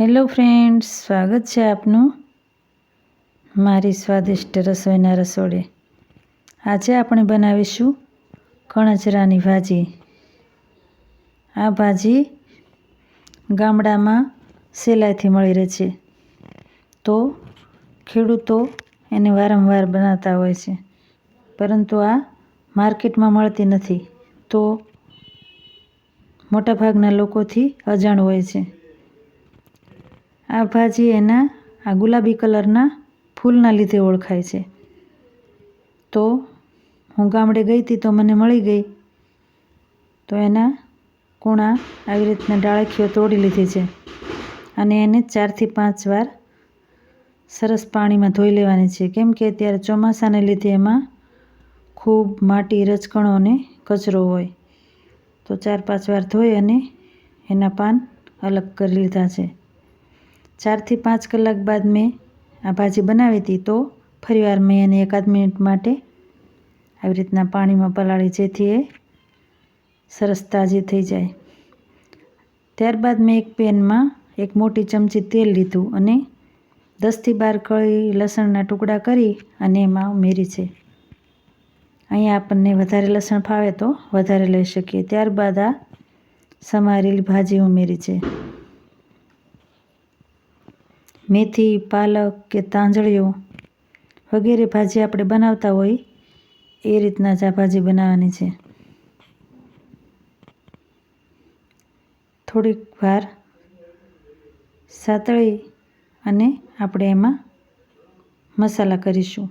Hello friends, સ્વાગત છે આપનું મારી સ્વાદિષ્ટ રસોઈના રસોડે. આજે આપણે બનાવીશું કણજરાની ભાજી. આ ભાજી ગામડામાં સિલાઈથી મળી રહે છે. તો ખેડૂતો એને વારંવાર બનાવતા હોય છે. પરંતુ આ માર્કેટમાં મળતી નથી. તો મોટાભાગના લોકોથી અજાણ હોય છે. આ ભાજી એના આ ગુલાબી કલરના ફૂલના લીધે ઓળખાય છે. તો હું ગામડે ગઈ હતી તો મને મળી ગઈ. તો એના કૂણા આવી રીતના ડાળખીઓ તોડી લીધી છે અને એને ચારથી પાંચ વાર સરસ પાણીમાં ધોઈ લેવાની છે. કેમ કે અત્યારે ચોમાસાને લીધે એમાં ખૂબ માટી રચકણો અને કચરો હોય. તો ચાર પાંચ વાર ધોઈ અને એના પાન અલગ કરી લીધા છે. ચારથી પાંચ કલાક બાદ મેં આ ભાજી બનાવી હતી તો ફરીવાર મેં એને એકાદ મિનિટ માટે આવી રીતના પાણીમાં પલાળી જેથી એ સરસ તાજી થઈ જાય. ત્યારબાદ મેં એક પેનમાં એક મોટી ચમચી તેલ લીધું અને દસથી બાર કળી લસણના ટુકડા કરી અને એમાં ઉમેરી છે. અહીંયા આપણને વધારે લસણ ફાવે તો વધારે લઈ શકીએ. ત્યારબાદ આ સમારેલી ભાજી ઉમેરી છે. મેથી, પાલક કે તાંજળીઓ વગેરે ભાજી આપણે બનાવતા હોય, એ રીતના જ આ ભાજી બનાવવાની છે. થોડીક વાર સાતળી અને આપણે એમાં મસાલા કરીશું.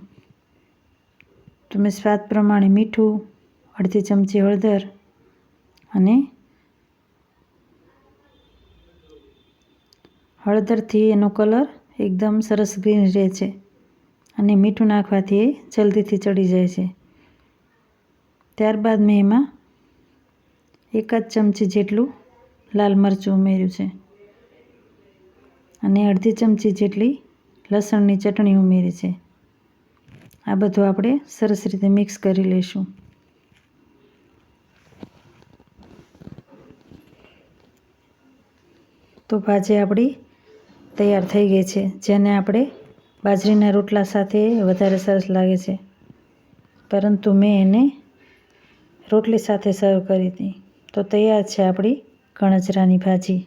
તમે સ્વાદ પ્રમાણે મીઠું, અડધી ચમચી હળદર અને હળદરથી એનો કલર એકદમ સરસ ગ્રીન રહે છે અને મીઠું નાખવાથી એ જલ્દીથી ચડી જાય છે. ત્યારબાદ મેં એમાં એકાદ ચમચી જેટલું લાલ મરચું ઉમેર્યું છે અને અડધી ચમચી જેટલી લસણની ચટણી ઉમેરી છે. આ બધું આપણે સરસ રીતે મિક્સ કરી લઈશું. તો ભાજી આપણી તૈયાર થઈ ગઈ છે, જેને આપણે બાજરીના રોટલા સાથે વધારે સરસ લાગે છે. પરંતુ મેં એને રોટલી સાથે સર્વ કરી હતી. તો તૈયાર છે આપણી કણજરાની ભાજી.